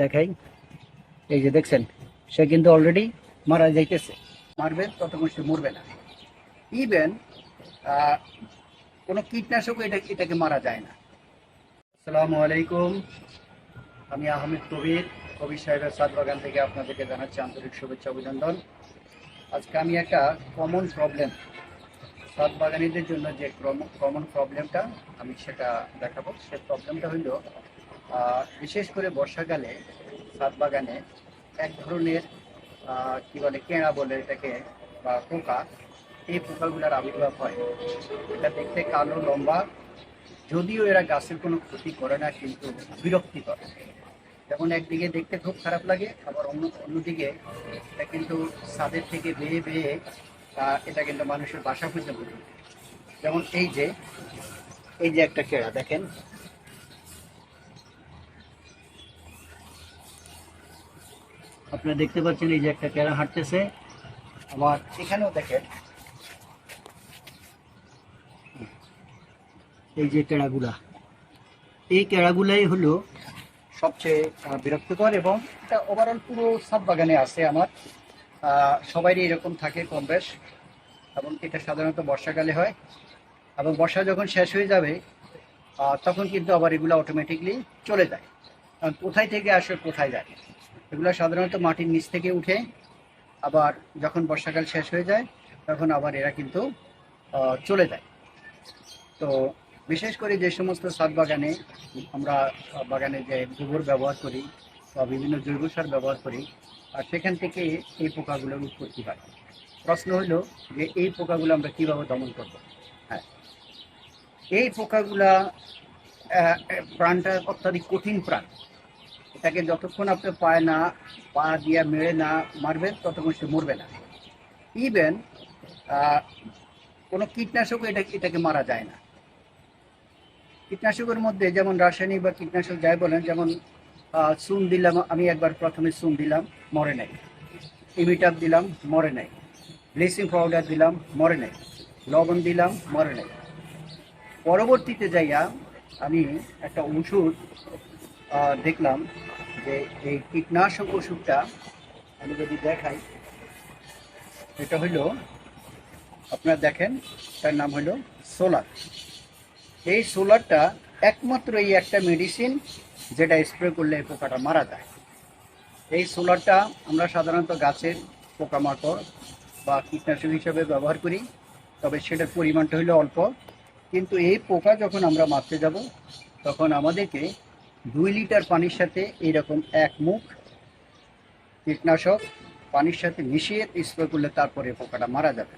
দেখাই। এই যে দেখছেন, সে কিন্তু অলরেডি মারা যাইতেছে। মারবে, ততক্ষণ সে মরবে না। ইভেন কোনো কীটনাশক এটা, এটাকে মারা যায় না। আসসালামু আলাইকুম। আমি আহমেদ কবির কবির সাহেবের সাত বাগান থেকে আপনাদেরকে জানাচ্ছি আন্তরিক শুভেচ্ছা, অভিনন্দন। আজকে আমি একটা কমন প্রবলেম সাত বাগানিদের জন্য যে কমন প্রবলেমটা আমি সেটা দেখাবো। সে প্রবলেমটা হইল বিশেষ করে বর্ষাকালে সাত বাগানে এক ধরনের কি বলে, কেঁড়া বলে এটাকে, বা পোকা, এই পোকাগুলোর আবির্ভাব হয়। এটা দেখতে কালো, লম্বা, যদিও এরা গাছের কোনো ক্ষতি করে না, কিন্তু বিরক্তি করে যেমন একদিকে দেখতে খুব খারাপ লাগে, আবার অন্য, অন্যদিকে এটা কিন্তু ছাদের থেকে বেয়ে বেয়ে এটা কিন্তু মানুষের বাসা পর্যন্ত। যেমন এই যে এই যে একটা কেড়া, দেখেন। আপনারা দেখতে পাচ্ছেন এই যে একটা কেড়া হাঁটতেছে। আবার এখানেও দেখেন। এই যে কেড়াগুলা এই কেড়াগুলাই হলো সবচেয়ে বিরক্তিকর এবং এটা ওভারঅল পুরো সাত বাগানে আছে আমার। আহ, সবারই এরকম থাকে কম বেশ এবং এটা সাধারণত বর্ষাকালে হয়। এবং বর্ষা যখন শেষ হয়ে যাবে তখন কিন্তু আবার এগুলো অটোমেটিকলি চলে যায়। কোথায় থেকে আসে কোথায় যায় এগুলো সাধারণত মাটির নিচ থেকে উঠে আবার যখন বর্ষাকাল শেষ হয়ে যায়, তখন আবার এরা কিন্তু চলে যায়। তো বিশেষ করে যে সমস্ত সাত বাগানে আমরা বাগানে যে গোবর ব্যবহার করি বা বিভিন্ন জৈব সার ব্যবহার করি, আর সেখান থেকে এই পোকাগুলোর উৎপত্তি হয়। প্রশ্ন হলো যে এই পোকাগুলো আমরা কীভাবে দমন করব? হ্যাঁ। এই পোকাগুলা প্রাণটা অত্যাধিক কঠিন প্রাণ। এটাকে যতক্ষণ আপনি পায় না, পা দিয়ে মেরে না মারবেন ততক্ষণ সে মরবে না। ইভেন কোনো কীটনাশক এটা, এটাকে মারা যায় না। কীটনাশকের মধ্যে যেমন রাসায়নিক বা কীটনাশক যাই বলেন, যেমন চুন দিলাম, আমি একবার প্রথমে চুন দিলাম, মরে নাই। ইমিটাপ দিলাম, মরে নাই। ব্লিচিং পাউডার দিলাম, মরে নাই। লবণ দিলাম, মরে নাই। পরবর্তীতে যাইয়া আমি একটা ওষুধ দেখলাম যে এই কীটনাশক ওষুধটা আমি যদি দেখাই, এটা হইল আপনারা দেখেন, তার নাম হলো সোলার। এই সোলারটা একমাত্র এই একটা মেডিসিন যেটা স্প্রে করলে এই পোকাটা মারা যায়। এই সোলারটা আমরা সাধারণত গাছের পোকামাকড় বা কীটনাশক হিসেবে ব্যবহার করি, তবে সেটার পরিমাণটা হলো অল্প। কিন্তু এই পোকা যখন আমরা মারতে যাব, তখন আমাদেরকে দুই লিটার পানির সাথে এইরকম এক মুখ কীটনাশক পানির সাথে মিশিয়ে স্প্রে করলে তারপরে পোকাটা মারা যাবে।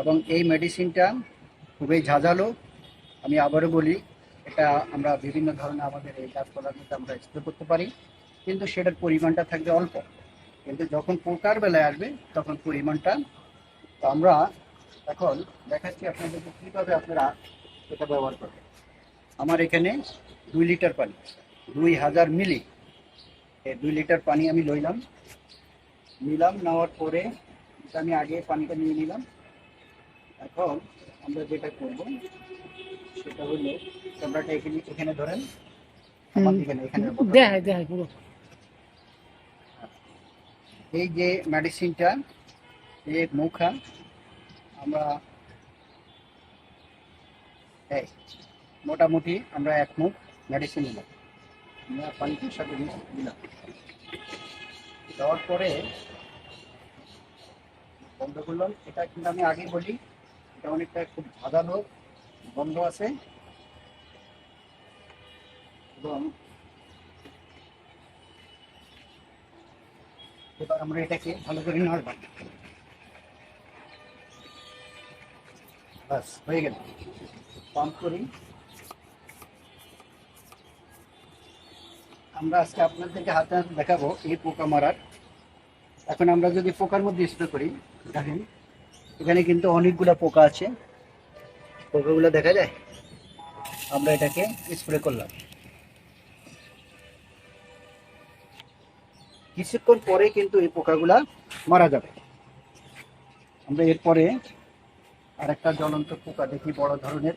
এবং এই মেডিসিনটা খুবই ঝাঁঝালো। আমি আবারও বলি, এটা আমরা বিভিন্ন ধরনের আমাদের এই গাছপালার মধ্যে আমরা স্প্রে করতে পারি, কিন্তু সেটার পরিমাণটা থাকবে অল্প। কিন্তু যখন পোকার বেলায় আসবে, তখন পরিমাণটা তো আমরা এখন দেখাচ্ছি আপনাদেরকে কীভাবে আপনারা এটা ব্যবহার করবেন। আমার এখানে দুই লিটার পানি। দুই হাজার মিলি। দুই লিটার পানি আমি লইলাম। নিলাম নেওয়ার পরে আমি আগে পানিটা নিয়ে নিলাম। এখন আমরা যেটা করব সেটা হলো ক্যামেরাটা এখানে এখানে ধরেন। এই যে মেডিসিনটা এই মুখা আমরা মোটামুটি আমরা এক মুখ মেডিসিন নিলাম। পানিটির সাথে দিলাম। দেওয়ার পরে বন্ধ করলাম। এটা কিন্তু আমি আগে বলি, এটা অনেকটা খুব ধাঁধালো বন্ধ আছে। এবং এবার আমরা এটাকে ভালো করে নাড়ব। বাস হয়ে গেল। পাম্প করি। আমরা আজকে আপনাদেরকে হাতে হাতে দেখাবো এই পোকা মারার। এখন আমরা যদি পোকার মধ্যে স্প্রে করি, দেখেন, এখানে কিন্তু অনেকগুলো পোকা আছে। পোকাগুলো দেখা যায়? আমরা এটাকে স্প্রে করলাম। কিছুক্ষণ পরে কিন্তু এই পোকাগুলা মারা যাবে। আমরা এরপরে আর একটা জ্বলন্ত পোকা দেখি, বড় ধরনের।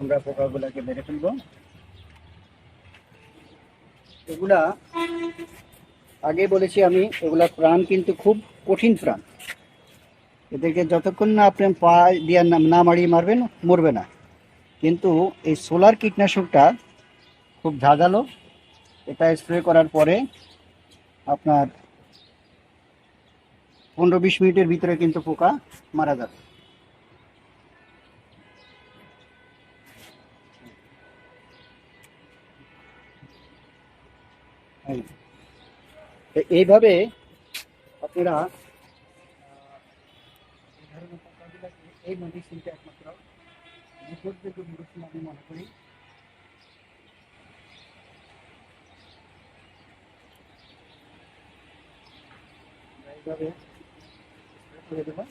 আমরা পোকাগুলোকে মেরে ফেলব। এগুলা আগে বলেছি আমি, এগুলা প্রাণ কিন্তু খুব কঠিন প্রাণ। এদেরকে যতক্ষণ না আপনি পা দিয়ে না মারিয়ে মারবেন, মরবে না। কিন্তু এই সোলার কীটনাশকটা খুব ঝাঁঝালো। এটা স্প্রে করার পরে আপনার পনেরো বিশ মিনিটের ভিতরে কিন্তু পোকা মারা যাবে। এইভাবে আপনারা আহ, এই ধরনের পোকাগুলোকে এই মেডিসিনটা একমাত্র নির্ভরযোগ্য মেডিসিন আমি মনে করি। আমরা এইভাবে spray করে দেবো।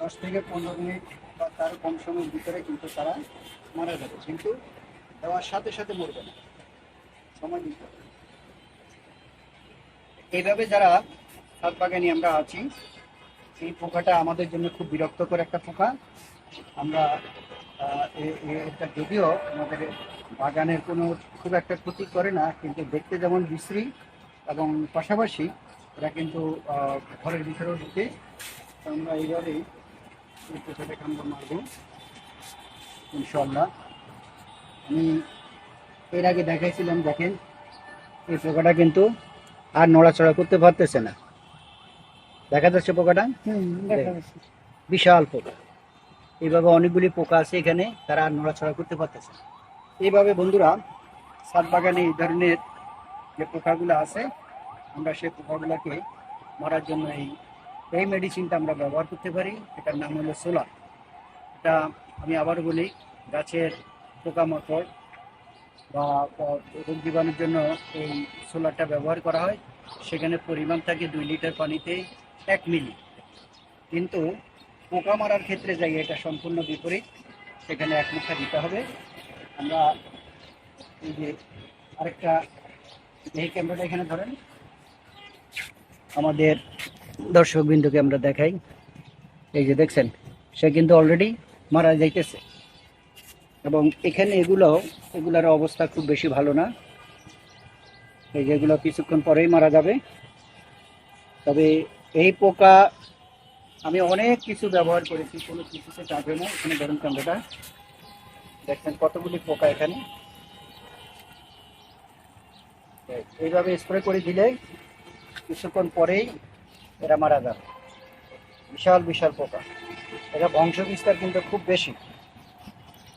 দশ থেকে পনেরো মিনিট বা তার কম সময়ের ভিতরে কিন্তু তারা মারা যাবে। কিন্তু দেওয়ার সাথে সাথে মরবে না। সময় দিতে হবে। এইভাবে যারা ছাদ বাগানি আমরা আছি, এই পোকাটা আমাদের জন্য খুব বিরক্তকর একটা পোকা। আমরা এটা যদিও আমাদের বাগানের কোনো খুব একটা ক্ষতি করে না, কিন্তু দেখতে যেমন বিশ্রী এবং পাশাপাশি এরা কিন্তু ঘরের ভিতরেও ঢুকে আমরা এইভাবেই আমরা মারব ইনশাল্লাহ আমি এর আগে দেখাইছিলাম দেখেন এই পোকাটা কিন্তু আর নড়াচড়া করতে পারতেছে না। দেখা যাচ্ছে পোকাটা? বিশাল পোকা। এইভাবে অনেকগুলি পোকা আছে এখানে তারা আর নড়াচড়া করতে পারতেছে এইভাবে বন্ধুরা সাত বাগানে এই ধরনের যে পোকাগুলো আছে আমরা সেই পোকাগুলোকে মারার জন্য এই এই মেডিসিনটা আমরা ব্যবহার করতে পারি। এটার নাম হলো সোলার এটা আমি আবার বলি, গাছের পোকামাকড় বা বা রোগ জীবাণুর জন্য এই সোলারটা ব্যবহার করা হয়। সেখানে পরিমাণ থাকে দুই লিটার পানিতে এক মিলি। কিন্তু পোকা মারার ক্ষেত্রে যাই এটা সম্পূর্ণ বিপরীত, সেখানে এক মুখা দিতে হবে। আমরা এই যে আরেকটা এই ক্যামেরাটা এখানে ধরেন আমাদের দর্শক বিন্দুকে আমরা দেখাই। এই যে দেখছেন, সে কিন্তু অলরেডি মারা যাইতেছে। এবং এখানে এগুলো, এগুলার অবস্থা খুব বেশি ভালো না। এই যেগুলো কিছুক্ষণ পরেই মারা যাবে। তবে এই পোকা, আমি অনেক কিছু ব্যবহার করেছি, কোনো কিছুতে কাটবে না, এখানে ধরুন ক্যামেরাটা। দেখছেন কতগুলি পোকা এখানে। এইভাবে স্প্রে করে দিলে কিছুক্ষণ পরেই এরা মারা যাবে। বিশাল বিশাল পোকা এরা বংশ বিস্তার কিন্তু খুব বেশি।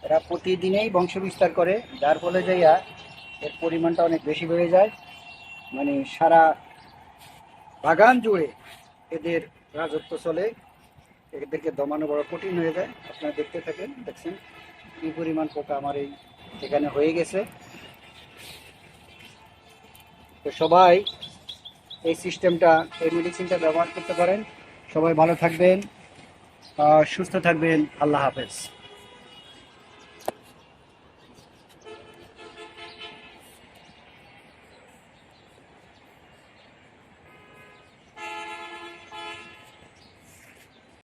এরা প্রতিদিনেই বংশ বিস্তার করে, যার ফলে যাইয়া এর পরিমাণটা অনেক বেশি বেড়ে যায়। মানে সারা বাগান জুড়ে এদের রাজত্ব চলে। এদেরকে দমানো বড় কঠিন হয়ে যায়। আপনারা দেখতে থাকেন, দেখছেন কি পরিমাণ পোকা আমার এই এখানে হয়ে গেছে। তো সবাই এই সিস্টেমটা এই মেডিসিনটা ব্যবহার করতে পারেন। সবাই ভালো থাকবেন। সুস্থ থাকবেন। আল্লাহ হাফেজ।